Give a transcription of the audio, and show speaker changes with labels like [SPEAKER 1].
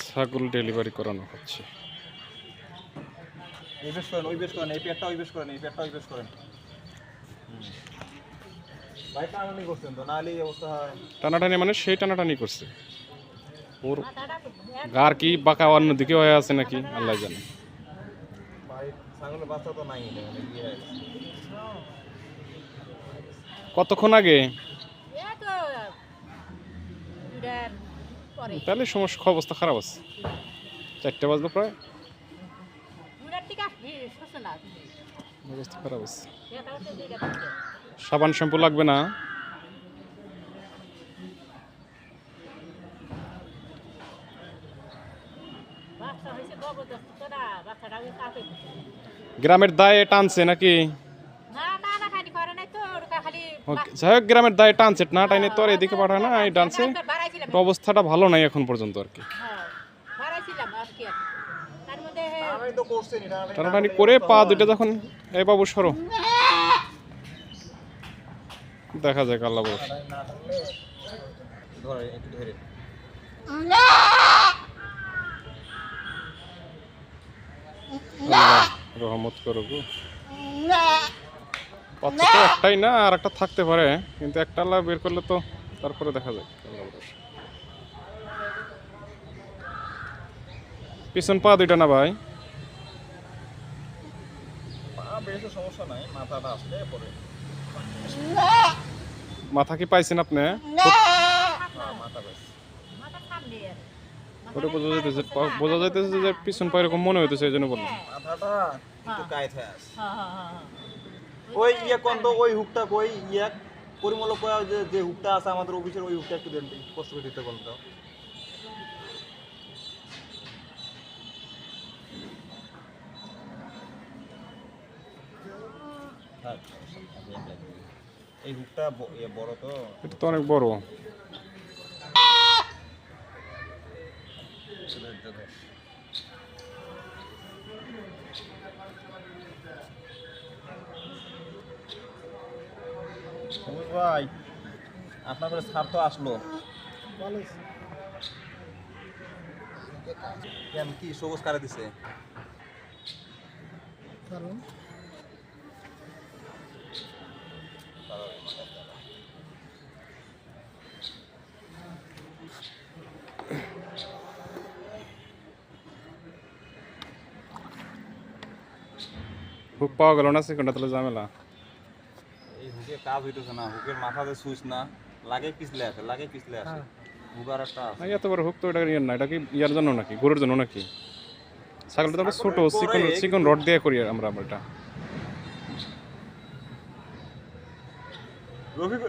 [SPEAKER 1] ছাগল ডেলিভারি করানো হচ্ছে।
[SPEAKER 2] এই বেশ করেন ওই বেশ করেন এই পেটটা ওই বেশ করেন এই পেটটা ওই বেশ করেন। ভাই টানাটানি
[SPEAKER 1] মানে সেই টানাটানি করছে। ওর গার কি বাঁকা অন্যদিকে হয়ে আছে নাকি আল্লাহ জানে। কতক্ষণ আগে
[SPEAKER 3] এই তো দুটার পরে
[SPEAKER 1] তাহলে সমস্যা অবস্থা খারাপ আছে। চারটে বাজলো প্রায়। অবস্থা খারাপ আছে। সাবান শ্যাম্পু লাগবে না। গ্রামের দায়ে টানছে নাকি? যাই হোক গ্রামের দায়ে টানছে। না টাইনে তো আর এদিকে পাঠায় না এই ডান্সে
[SPEAKER 3] বাড়াইছিলাম
[SPEAKER 1] তো অবস্থাটা ভালো নাই এখন পর্যন্ত আর কি।
[SPEAKER 3] হ্যাঁ
[SPEAKER 2] টানাটানি
[SPEAKER 1] করে পা। দুটো যখন এই বাবু সরো। দেখা যাক আল্লাহ রহমত করো গো বাচ্চা তো একটাই না আর একটা থাকতে পারে কিন্তু একটা আল্লাহ বের করলে তো তারপরে দেখা যাক আল্লাহ পিছন পা দুইটা না ভাই?
[SPEAKER 2] মাথাটা
[SPEAKER 1] মাথা কি পাইছেন আপনি? ওটা বোঝা যাইতেছে বোঝা যাইতেছে যে পিছন পা এরকম মনে হইতেছে এই জন্য বললাম।
[SPEAKER 2] মাথাটা একটু হয়ে। আছে।
[SPEAKER 3] হ্যাঁ হ্যাঁ হ্যাঁ
[SPEAKER 2] ওই ইয়ে কোন তো ওই হুকটা কই? ইয়ে পরিমল যে যে হুকটা আছে আমাদের অফিসের ওই হুকটা একটু দেন কষ্ট করে দিতে বলুন এই হুকটা ইয়ে বড় তো?
[SPEAKER 1] এটা তো অনেক বড়।
[SPEAKER 2] ভাই আপনার ছাড় তো আসলো। কেন কি সবুজ কারে দিছে?
[SPEAKER 1] হুক পাওয়া গেল না সেকেন্ডটা তাহলে ঝামেলা।
[SPEAKER 2] এই হুকের কাজ হইতেছে না হুকের মাথাতে সুইচ না লাগে পিছলে আছে লাগে পিছলে আছে হুক আর একটা আছে।
[SPEAKER 1] এত বড় হুক তো এটা ইয়ার না এটা কি ইয়ার জন্য নাকি গরুর জন্য নাকি? ছাগলটা তো আমরা ছোট চিকন চিকন রড দিয়ে করি আমরা আমরা এটা।
[SPEAKER 2] রফিক